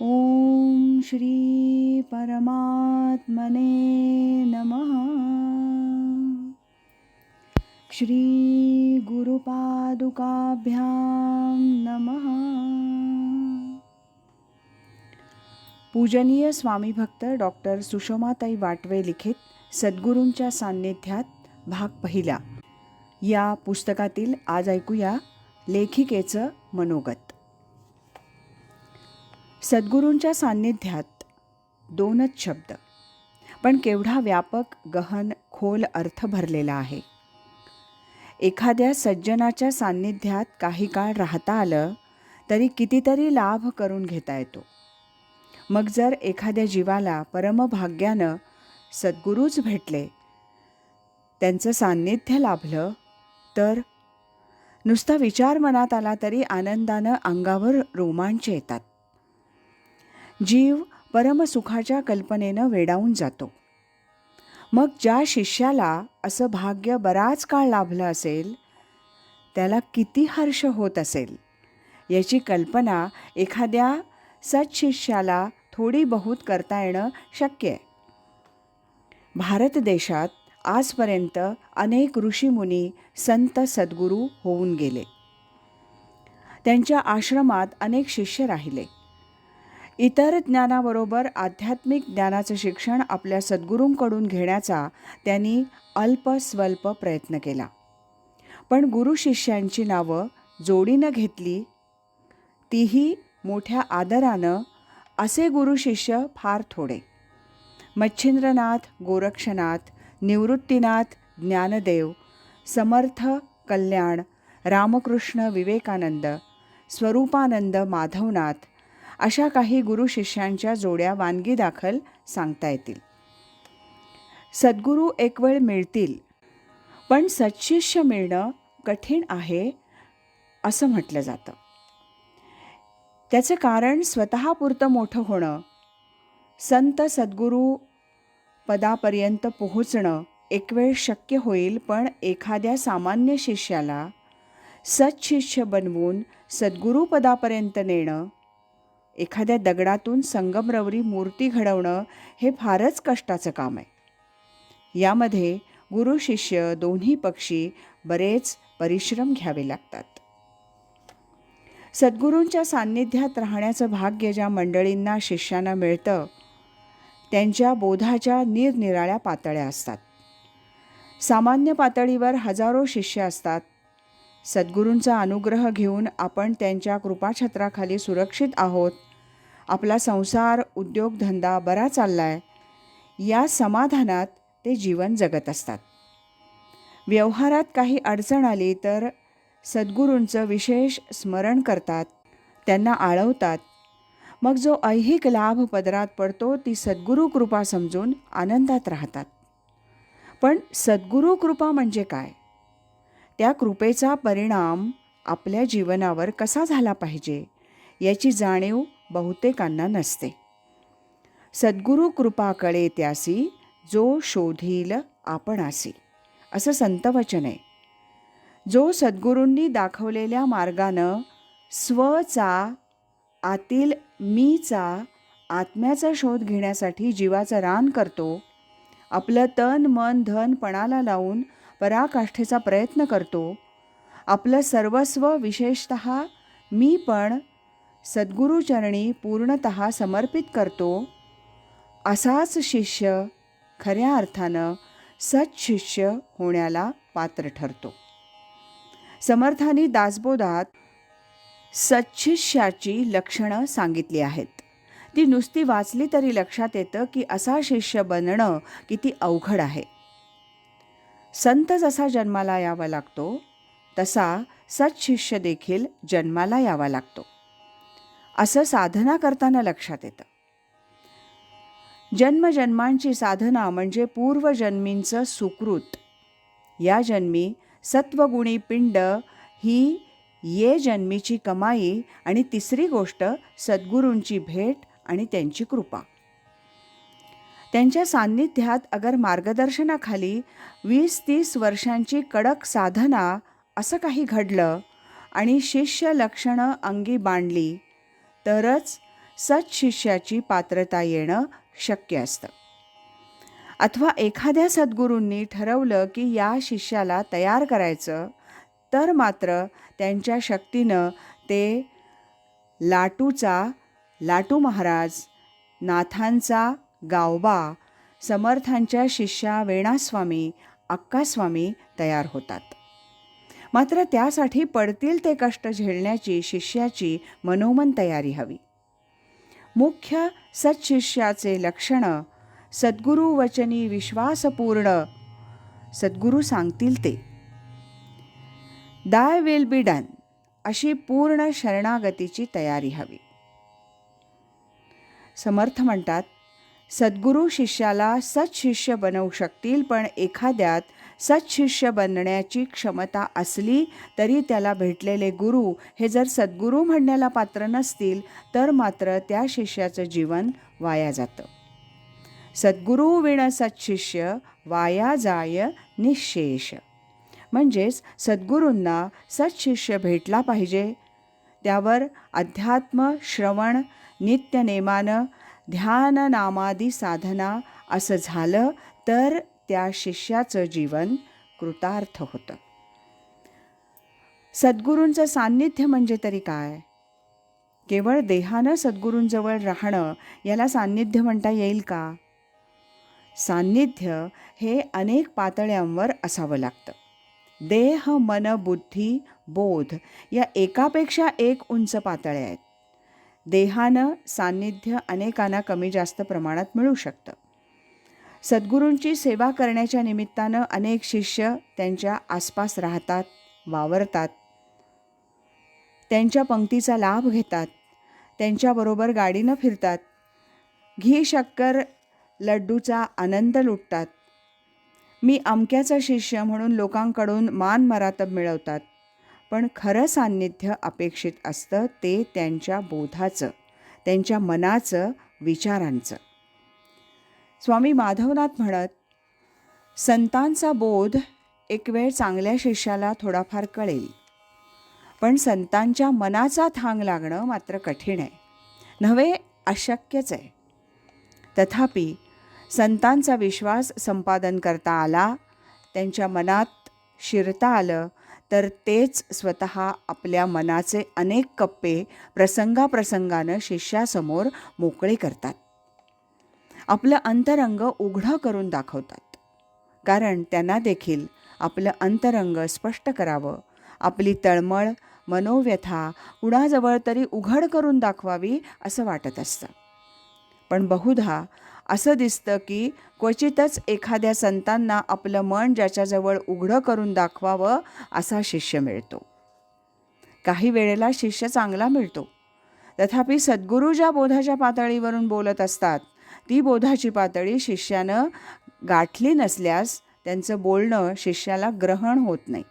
ॐ श्री परमात्मने नमः। श्री गुरुपादुकाभ्यां नमः। पूजनीय स्वामी भक्त डॉक्टर सुषमाताई वाटवे लिखित सद्गुरूंच्या सान्निध्यात भाग पहिला. या पुस्तकातील आज ऐकूया लेखिकेचं मनोगत. सद्गुरूंच्या सान्निध्यात दोनच शब्द. पण केवढा व्यापक गहन खोल अर्थ भरलेला आहे. एखाद्या सज्जनाच्या सान्निध्यात काही काळ राहता आलं तरी कितीतरी लाभ करून घेता येतो. मग जर एखाद्या जीवाला परमभाग्यानं सद्गुरूच भेटले त्यांचं सान्निध्य लाभलं तर? नुसता विचार मनात आला तरी आनंदानं अंगावर रोमांच येतात. जीव परमसुखाच्या कल्पनेनं वेडावून जातो. मग ज्या शिष्याला असं भाग्य बराच काळ लाभलं असेल त्याला किती हर्ष होत असेल याची कल्पना एखाद्या सत्शिष्याला थोडी बहुत करता येणं शक्य आहे. भारत देशात आजपर्यंत अनेक ऋषीमुनी संत सद्गुरू होऊन गेले. त्यांच्या आश्रमात अनेक शिष्य राहिले. इतर ज्ञानाबरोबर आध्यात्मिक ज्ञानाचं शिक्षण आपल्या सद्गुरूंकडून घेण्याचा त्यांनी अल्प स्वल्प प्रयत्न केला. पण गुरु शिष्यांची नावं जोडीनं घेतली. तीही मोठ्या आदरानं असे गुरु शिष्य फार थोडे. मच्छिंद्रनाथ गोरक्षनाथ निवृत्तीनाथ ज्ञानदेव समर्थ कल्याण रामकृष्ण विवेकानंद स्वरूपानंद माधवनाथ अशा काही गुरु शिष्यांच्या जोड्या वानगी दाखल सांगता येतील. सद्गुरू एक वेळ मिळतील पण सत्शिष्य मिळणं कठीण आहे असं म्हटलं जातं. त्याचं कारण स्वतःपुरतं मोठं होणं संत सद्गुरू पदापर्यंत पोहोचणं एक वेळ शक्य होईल पण एखाद्या सामान्य शिष्याला सत्शिष्य बनवून सद्गुरूपदापर्यंत नेणं एखाद्या दगडातून संगमरवरी मूर्ती घडवणं हे फारच कष्टाचं काम आहे. यामध्ये गुरु शिष्य दोन्ही पक्षी बरेच परिश्रम घ्यावे लागतात. सद्गुरूंच्या सान्निध्यात राहण्याचं भाग्य ज्या मंडळींना शिष्यांना मिळतं त्यांच्या बोधाच्या निरनिराळ्या पातळ्या असतात. सामान्य पातळीवर हजारो शिष्य असतात. सद्गुरूंचा अनुग्रह घेऊन आपण त्यांच्या कृपाछत्राखाली सुरक्षित आहोत आपला संसार उद्योगधंदा बरा चालला आहे या समाधानात ते जीवन जगत असतात. व्यवहारात काही अडचण आली तर सद्गुरूंचं विशेष स्मरण करतात त्यांना आळवतात. मग जो ऐहिक लाभ पदरात पडतो ती सद्गुरू कृपा समजून आनंदात राहतात. पण सद्गुरू कृपा म्हणजे काय? त्या कृपेचा परिणाम आपल्या जीवनावर कसा झाला पाहिजे? याची जाणीव बहुतेकांना नसते सद्गुरू कृपा कळे त्यासी जो शोधील आपणासी असं संतवचन आहे जो सद्गुरूंनी दाखवलेल्या मार्गानं स्वचा आतील मीचा आत्म्याचा शोध घेण्यासाठी जीवाचं रान करतो आपलं तन मन धन पणाला लावून पराकाष्ठेचा प्रयत्न करतो आपलं सर्वस्व विशेषत मी पण सद्गुरूचरणी पूर्णत समर्पित करतो. असाच शिष्य खऱ्या अर्थानं सत्शिष्य होण्याला पात्र ठरतो. समर्थानी दासबोधात सच्छिष्याची लक्षणं सांगितली आहेत. ती नुसती वाचली तरी लक्षात येतं की असा शिष्य बनणं किती अवघड आहे. संत जसा जन्माला यावा लागतो तसा सत्शिष्य देखील जन्माला यावा लागतो. असं साधना करताना लक्षात येतं. जन्मजन्मांची साधना म्हणजे पूर्वजन्मींचं सुकृत. या जन्मी सत्वगुणी पिंड ही ये जन्मीची कमाई आणि तिसरी गोष्ट सद्गुरूंची भेट आणि त्यांची कृपा. त्यांच्या सान्निध्यात अगर मार्गदर्शनाखाली वीस तीस वर्षांची कडक साधना असं काही घडलं आणि शिष्य लक्षणं अंगी बांधली तरच सत्शिष्याची पात्रता येणं शक्य असतं. अथवा एखाद्या सद्गुरूंनी ठरवलं की या शिष्याला तयार करायचं तर मात्र त्यांच्या शक्तीनं ते लाटूचा लाटू महाराज नाथांचा गावबा समर्थांच्या शिष्या वेणास्वामी अक्कास्वामी तयार होतात. मात्र त्यासाठी पडतील ते कष्ट झेलण्याची शिष्याची मनोमन तयारी हवी. मुख्य सत्शिष्याचे लक्षणं सद्गुरू वचनी विश्वासपूर्ण सद्गुरू सांगतील ते. दाय विल बी डन अशी पूर्ण शरणागतीची तयारी हवी. समर्थ म्हणतात सद्गुरू शिष्याला सत्शिष्य बनवू शकतील पण एखाद्यात सत्शिष्य बनण्याची क्षमता असली तरी त्याला भेटलेले गुरु हे जर सद्गुरू म्हणण्याला पात्र नसतील तर मात्र त्या शिष्याचं जीवन वाया जातं. सद्गुरू विण सत्शिष्य वाया जाय निशेष. म्हणजेच सद्गुरूंना सत्शिष्य भेटला पाहिजे. त्यावर अध्यात्म श्रवण नित्यनेमानं ध्यान नामादी साधना असं झालं तर त्या शिष्याचं जीवन कृतार्थ होतं. सद्गुरूंचं सान्निध्य म्हणजे तरी काय? केवळ देहानं सद्गुरूंजवळ राहणं याला सान्निध्य म्हणता येईल का? सान्निध्य हे अनेक पातळ्यांवर असावं लागतं. देह मन बुद्धी बोध या एकापेक्षा एक उंच पातळ्या आहेत. देहानं सान्निध्य अनेकांना कमी जास्त प्रमाणात मिळू शकतं. सद्गुरूंची सेवा करण्याच्या निमित्तानं अनेक शिष्य त्यांच्या आसपास राहतात वावरतात. त्यांच्या पंक्तीचा लाभ घेतात. त्यांच्याबरोबर गाडीनं फिरतात. घी शक्कर लड्डूचा आनंद लुटतात. मी अमक्याचा शिष्य म्हणून लोकांकडून मान मरातब मिळवतात. पण खरं सान्निध्य अपेक्षित असतं ते त्यांच्या बोधाचं त्यांच्या मनाचं विचारांचं. स्वामी माधवनाथ म्हणत संतांचा बोध एक वेळ चांगल्या शिष्याला थोडाफार कळेल. पण संतांच्या मनाचा थांग लागणं मात्र कठीण आहे. नव्हे अशक्यच आहे. तथापि संतांचा विश्वास संपादन करता आला त्यांच्या मनात शिरता आलं तर तेच स्वतः आपल्या मनाचे अनेक कप्पे प्रसंगाप्रसंगानं शिष्यासमोर मोकळे करतात. आपलं अंतरंग उघडं करून दाखवतात. कारण त्यांना देखील आपलं अंतरंग स्पष्ट करावं. आपली तळमळ मनोव्यथा कुणाजवळ तरी उघड करून दाखवावी असं वाटत असतं. पण बहुधा असं दिसतं की क्वचितच एखाद्या संतांना आपलं मन ज्याच्याजवळ उघडं करून दाखवावं असा शिष्य मिळतो. काही वेळेला शिष्य चांगला मिळतो. तथापि सद्गुरू ज्या बोधाच्या पातळीवरून बोलत असतात ती बोधाची पातळी शिष्यानं गाठली नसल्यास त्यांचं बोलणं शिष्याला ग्रहण होत नाही.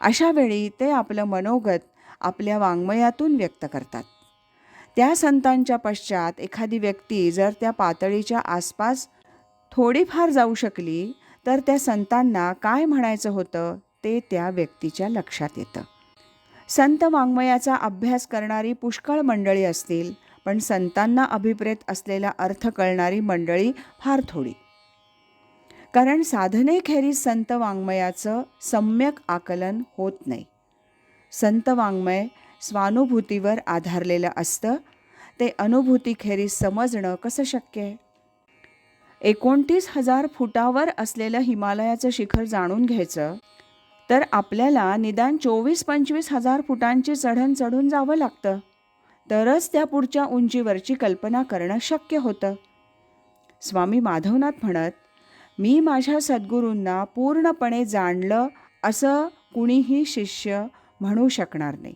अशा वेळी ते आपलं मनोगत आपल्या वाङ्मयातून व्यक्त करतात. त्या संतांच्या पश्चात एखादी व्यक्ती जर त्या पातळीच्या आसपास थोडीफार जाऊ शकली तर त्या संतांना काय म्हणायचं होतं? ते त्या व्यक्तीच्या लक्षात येतं. संत वाङ्मयाचा अभ्यास करणारी पुष्कळ मंडळी असतील पण संतांना अभिप्रेत असलेला अर्थ कळणारी मंडळी फार थोडी. कारण साधनेखेरीज संत वाङ्मयाचं सम्यक आकलन होत नाही. संत वाङ्मय स्वानुभूतीवर आधारलेलं असतं. ते अनुभूतीखेरीज समजणं कसं शक्य आहे? एकोणतीस हजार फुटावर असलेलं हिमालयाचं शिखर जाणून घ्यायचं तर आपल्याला निदान चोवीस पंचवीस हजार फुटांची चढण चढून जावं लागतं. तरच त्या पुढच्या उंचीवरची कल्पना करणं शक्य होतं. स्वामी माधवनाथ म्हणत मी माझ्या सद्गुरूंना पूर्णपणे जाणलं असं कुणीही शिष्य म्हणू शकणार नाही.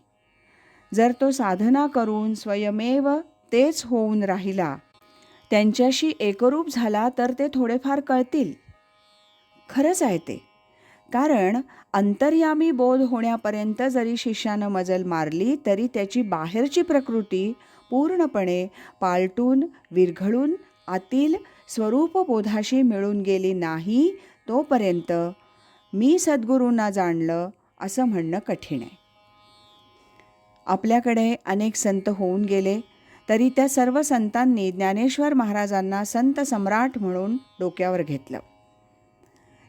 जर तो साधना करून स्वयमेव तेच होऊन राहिला त्यांच्याशी एकरूप झाला तर ते थोडेफार कळतील. खरंच आहे ते. कारण अंतर्यामी बोध होण्यापर्यंत जरी शिष्यानं मजल मारली तरी त्याची बाहेरची प्रकृती पूर्णपणे पालटून विरघळून आतील स्वरूपबोधाशी मिळून गेली नाही तोपर्यंत मी सद्गुरूंना जाणलं असं म्हणणं कठीण आहे. आपल्याकडे अनेक संत होऊन गेले तरी त्या सर्व संतांनी ज्ञानेश्वर महाराजांना संत सम्राट म्हणून डोक्यावर घेतलं.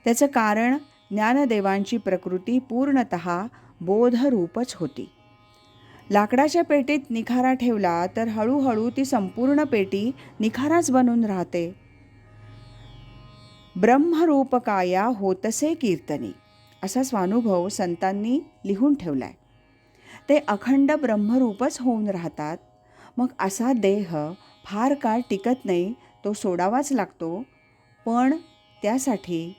त्याचं कारण ज्ञानदेवांची प्रकृती पूर्णत बोधरूपच होती. लाकडाच्या पेटीत निखारा ठेवला तर हळूहळू ती संपूर्ण पेटी निखाराच बनून राहते. ब्रह्मरूपकाया होतसे कीर्तनी असा स्वानुभव संतांनी लिहून ठेवलाय. ते अखंड ब्रह्मरूपच होऊन राहतात. मग असा देह फार काळ टिकत नाही तो सोडावाच लागतो. पण त्यासाठी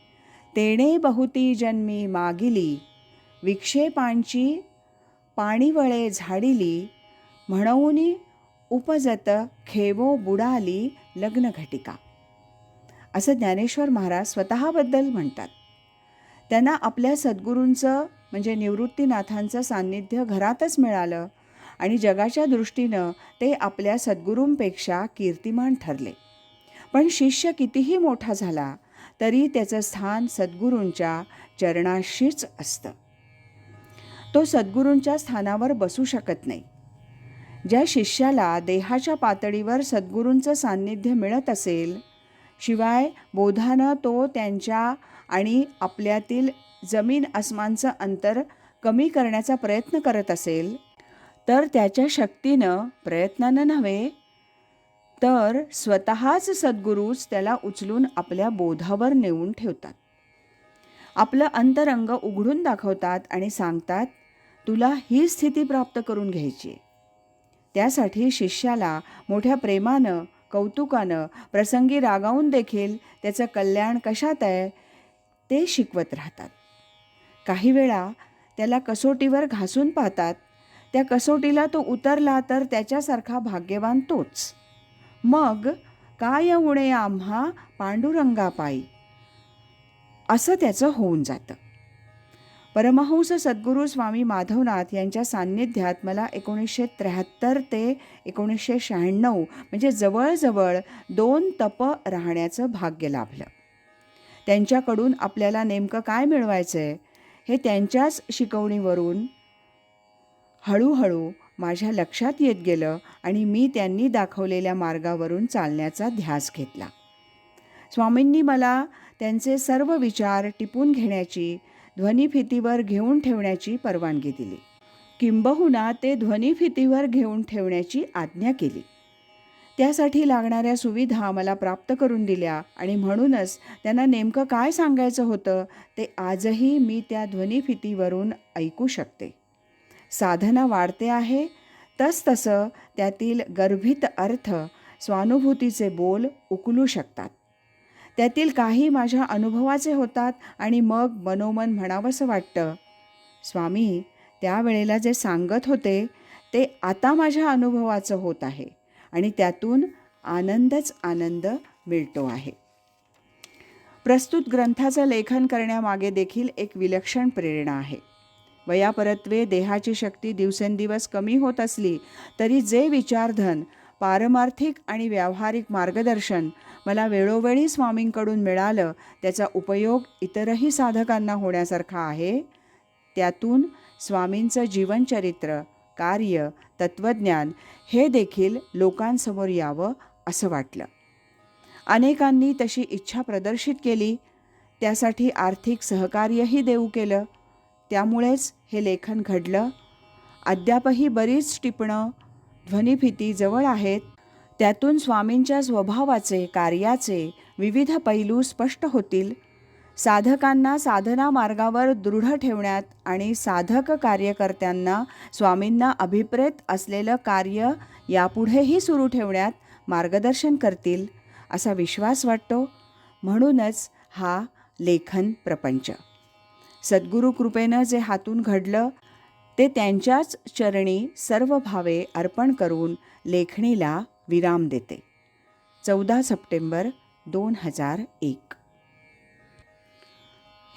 तेणे बहुती जन्मी मागिली विक्षेपांची पाणीवळे झाडिली म्हणून उपजत खेवो बुडाली लग्न घटिका. असं ज्ञानेश्वर महाराज स्वतःबद्दल म्हणतात. त्यांना आपल्या सद्गुरूंचं म्हणजे निवृत्तीनाथांचं सान्निध्य घरातच मिळालं आणि जगाच्या दृष्टीनं ते आपल्या सद्गुरूंपेक्षा कीर्तिमान ठरले. पण शिष्य कितीही मोठा झाला तरी त्याचं स्थान सद्गुरूंच्या चरणाशीच असतं. तो सद्गुरूंच्या स्थानावर बसू शकत नाही. ज्या शिष्याला देहाच्या पातळीवर सद्गुरूंचं सान्निध्य मिळत असेल शिवाय बोधानं तो त्यांच्या आणि आपल्यातील जमीन आसमानचं अंतर कमी करण्याचा प्रयत्न करत असेल तर त्याच्या शक्तीनं प्रयत्नानं नव्हे तर स्वतःच सद्गुरूच त्याला उचलून आपल्या बोधावर नेऊन ठेवतात. आपलं अंतरंग उघडून दाखवतात आणि सांगतात तुला ही स्थिती प्राप्त करून घ्यायची त्यासाठी शिष्याला मोठ्या प्रेमानं कौतुकानं प्रसंगी रागावून देखील त्याचं कल्याण कशात आहे ते शिकवत राहतात. काही वेळा त्याला कसोटीवर घासून पाहतात. त्या कसोटीला तो उतरला तर त्याच्यासारखा भाग्यवान तोच. मग काय उणे आम्हा पांडुरंगापायी? असं त्याचं होऊन जातं. परमहंस सद्गुरू स्वामी माधवनाथ यांच्या सान्निध्यात मला एकोणीसशे त्र्याहत्तर ते एकोणीसशे शहाण्णव म्हणजे जवळजवळ दोन तप राहण्याचं भाग्य लाभलं. त्यांच्याकडून आपल्याला नेमकं काय मिळवायचं आहे हे त्यांच्याच शिकवणीवरून हळूहळू माझ्या लक्षात येत गेलं आणि मी त्यांनी दाखवलेल्या मार्गावरून चालण्याचा ध्यास घेतला. स्वामींनी मला त्यांचे सर्व विचार टिपून घेण्याची ध्वनिफितीवर घेऊन ठेवण्याची परवानगी दिली. किंबहुना ते ध्वनिफितीवर घेऊन ठेवण्याची आज्ञा केली. त्यासाठी लागणाऱ्या सुविधा मला प्राप्त करून दिल्या आणि म्हणूनच त्यांना नेमकं काय सांगायचं होतं ते आजही मी त्या ध्वनिफितीवरून ऐकू शकते. साधना वाढते आहे. तसतसं त्यातील गर्भित अर्थ स्वानुभूतीचे बोल उकलू शकतात. त्यातील काही माझ्या अनुभवाचे होतात आणि मग मनोमन म्हणावंसं वाटतं स्वामी त्यावेळेला जे सांगत होते ते आता माझ्या अनुभवाचं होत आहे. आणि त्यातून आनंदच आनंद मिळतो आहे. प्रस्तुत ग्रंथाचं लेखन करण्यामागे देखील एक विलक्षण प्रेरणा आहे. वयापरत्वे देहाची शक्ती दिवसेंदिवस कमी होत असली तरी जे विचारधन पारमार्थिक आणि व्यावहारिक मार्गदर्शन मला वेळोवेळी स्वामींकडून मिळालं त्याचा उपयोग इतरही साधकांना होण्यासारखा आहे त्यातून स्वामींचं जीवनचरित्र कार्य तत्त्वज्ञान हे देखील लोकांसमोर यावं असं वाटलं. अनेकांनी तशी इच्छा प्रदर्शित केली. त्यासाठी आर्थिक सहकार्यही देऊ केलं. त्यामुळेच हे लेखन घडलं. अद्यापही बरीच टिपणं ध्वनिफिती जवळ आहेत. त्यातून स्वामींच्या स्वभावाचे कार्याचे विविध पैलू स्पष्ट होतील. साधकांना साधना मार्गावर दृढ ठेवण्यात आणि साधक कार्यकर्त्यांना स्वामींना अभिप्रेत असलेलं कार्य यापुढेही सुरू ठेवण्यात मार्गदर्शन करतील असा विश्वास वाटतो. म्हणूनच हा लेखन प्रपंच. सद्गुरू कृपेनं जे हातून घडलं ते त्यांच्याच चरणी सर्व भावे अर्पण करून लेखणीला विराम देते. चौदा सप्टेंबर दोन हजार एक.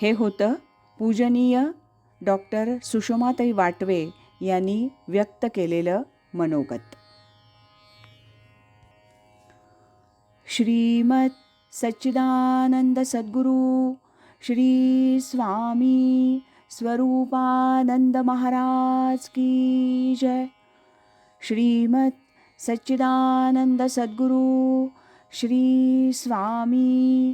हे होतं पूजनीय डॉक्टर सुषमाताई वाटवे यांनी व्यक्त केलेलं मनोगत. श्रीमत सच्चिदानंद सद्गुरू श्री स्वामी स्वरूपानंद महाराज की जय. श्रीमत सच्चिदानंद सद्गुरू श्री स्वामी